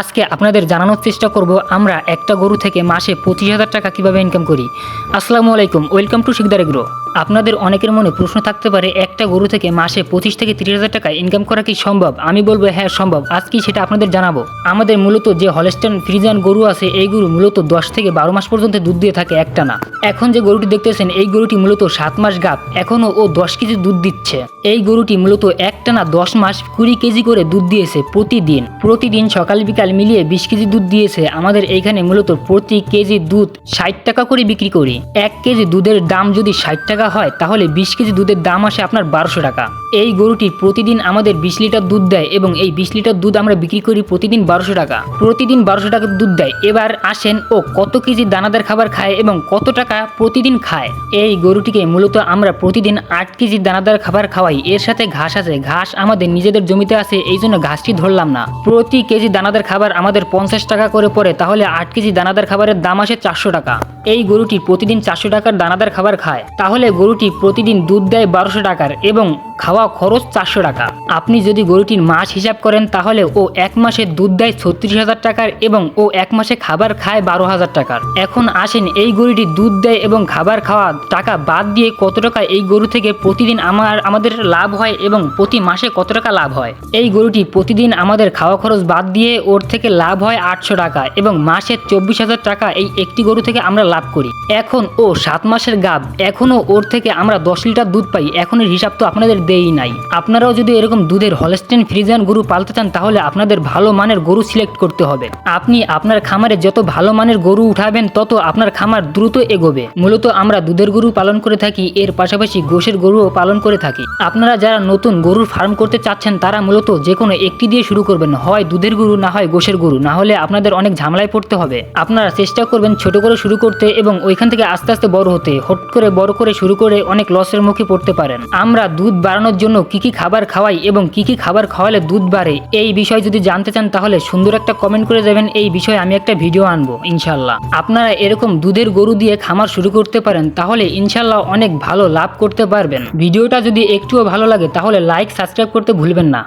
আজকে আপনাদের জানানোর চেষ্টা করব আমরা একটা গরু থেকে মাসে পঁচিশ হাজার টাকা কীভাবে ইনকাম করি। আসসালামু আলাইকুম, ওয়েলকাম টু শিকদার এগ্রো। আপনাদের অনেকের মনে প্রশ্ন থাকতে পারে, একটা গরু থেকে মাসে পঁচিশ থেকে তিরিশ হাজার টাকা ইনকাম করা কি সম্ভব? আমি বলব হ্যাঁ সম্ভব। আজকে সেটা আপনাদের জানাব? আমাদের মূলত যে হলস্টান ফ্রিজান গরু আছে, এই গরু মূলত দশ থেকে বারো মাস পর্যন্ত দুধ দিয়ে থাকে একটা না। এখন যে গরুটি দেখতেছেন, এই গরুটি মূলত সাত মাস গাপ এখনও ও দশ কেজি দুধ দিচ্ছে। এই গরুটি মূলত একটানা দশ মাস কুড়ি কেজি করে দুধ দিয়েছে প্রতিদিন। প্রতিদিন সকাল বিকাল মিলিয়ে বিশ কেজি দুধ দিয়েছে। আমাদের এইখানে মূলত প্রতি কেজি দুধ ষাট টাকা করে বিক্রি করি। এক কেজি দুধের দাম যদি ষাট টাকা হয়, তাহলে বিশ কেজি দুধের দাম আসে আপনার বারোশো টাকা। এই গরুটি প্রতিদিন আমাদের বিশ লিটার দুধ দেয় এবং এই বিশ লিটার দুধ আমরা বিক্রি করি প্রতিদিন বারোশো টাকা। প্রতিদিন বারোশো টাকার দুধ দেয়। এবার আসেন ও কত কেজি দানাদার খাবার খায় এবং কত টাকা প্রতিদিন খায়। এই গরুটিকে মূলত আমরা প্রতিদিন আট কেজি দানাদার খাবার খাওয়াই। এর সাথে ঘাস আছে। ঘাস আমাদের নিজেদের জমিতে আছে, এই জন্য ঘাসটি ধরলাম না। প্রতি কেজি দানাদার খাবার আমাদের পঞ্চাশ টাকা করে পড়ে, তাহলে আট কেজি দানাদার খাবারের দাম আসে চারশো টাকা। এই গরুটি প্রতিদিন চারশো টাকার দানাদার খাবার খায়। তাহলে গরুটি প্রতিদিন দুধ দেয় বারোশো টাকার এবং খাওয়া খরচ চারশো টাকা। আপনি যদি গরুটির মাস হিসাব করেন তাহলে ও এক মাসে দুধ দেয় ছত্রিশ হাজার টাকার এবং ও এক মাসে খাবার খায় বারো হাজার টাকার। এখন আসেন এই গরুটি দুধ দেয় এবং খাবার খাওয়া টাকা বাদ দিয়ে কত টাকা এই গরু থেকে প্রতিদিন আমার, আমাদের লাভ হয় এবং প্রতি মাসে কত টাকা লাভ হয়? এই গরুটি প্রতিদিন আমাদের খাওয়া খরচ বাদ দিয়ে ওর থেকে লাভ হয় আটশো টাকা এবং মাসে চব্বিশ হাজার টাকা এই একটি গরু থেকে আমরা লাভ করি। এখন ও সাত মাসের গাব। এখনও ওর থেকে আমরা দশ লিটার দুধ পাই। এখনের হিসাব তো আপনাদের দেই নাই। আপনারাও যদি এরকম দুধের হলস্টেন ফ্রিজিয়ান গরু পালতে চান, তাহলে আপনাদের ভালো মানের গরু সিলেক্ট করতে হবে। আপনি আপনার খামারে যত ভালো মানের গরু উঠাবেন, তত আপনার খামার দ্রুত এগোবে। মূলত আমরা দুধের গরু পালন করে থাকি, এর পাশাপাশি গোশের গরুও পালন করে থাকি। আপনারা যারা নতুন গরুর ফার্ম করতে চাচ্ছেন, তারা মূলত যে কোনো একটি দিয়ে শুরু করবেন, হয় দুধের গরু, না হয় গোশের গরু। না হলে আপনাদের অনেক ঝামেলায় পড়তে হবে। আপনারা চেষ্টা করবেন ছোট করে শুরু করতে এবং ওইখান থেকে আস্তে আস্তে বড় হতে। হট করে বড় করে শুরু করে অনেক লসের মুখে পড়তে পারেন। আমরা দুধ বাড়ানোর জন্য কি কি খাবার খাওয়াই এবং কি কি খাবার খাওয়ালে দুধ বাড়ে, এই বিষয় যদি জানতে চান তাহলে সুন্দর একটা কমেন্ট করে দেবেন, এই বিষয়ে আমি একটা ভিডিও আনব ইনশাল্লাহ আপনারা এরকম দুধের গরু দিয়ে খামার শুরু করতে পারেন, তাহলে ইনশাল্লাহ অনেক ভালো লাভ করতে পারবেন। ভিডিওটা যদি একটুও ভালো লাগে, তাহলে লাইক সাবস্ক্রাইব করতে ভুলবেন না।